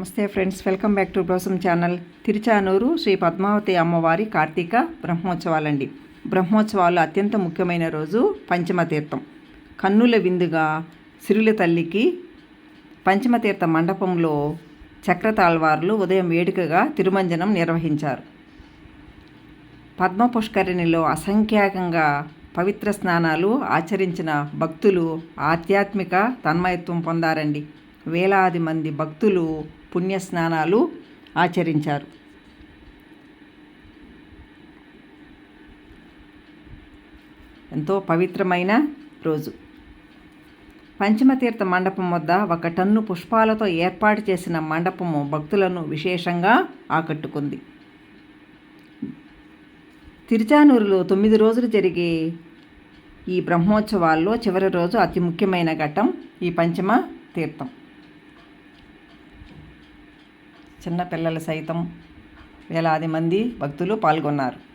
నమస్తే friends welcome back to బ్రోసం channel. Tiruchanur Sri Padmavati అమ్మవారి కార్తీక బ్రహ్మోత్సవాలండి. బ్రహ్మోత్సవాలు అత్యంత ముఖ్యమైన రోజు పంచమతీర్థం కన్నుల విందుగా సిరుల తల్లికి పంచమతీర్థ మండపంలో చక్రతాళ్వార్లు ఉదయం వేడుకగా తిరుమంజనం నిర్వహించారు. పద్మ పుష్కరిణిలో అసంఖ్యాకంగా పవిత్ర స్నానాలు ఆచరించిన భక్తులు ఆధ్యాత్మిక తన్మయత్వం పొందారండి. వేలాది మంది భక్తులు పుణ్య స్నానాలు ఆచరించారు. ఎంతో పవిత్రమైన రోజు. పంచమతీర్థ మండపం వద్ద ఒక టన్ను పుష్పాలతో ఏర్పాటు చేసిన మండపము భక్తులను విశేషంగా ఆకట్టుకుంది. తిరుచానూరులో తొమ్మిది రోజులు జరిగే ఈ బ్రహ్మోత్సవాల్లో చివరి రోజు అతి ముఖ్యమైన ఘట్టం ఈ పంచమ తీర్థం చిన్నపిల్లలు సైతం వేలాది మంది భక్తులు పాల్గొన్నారు.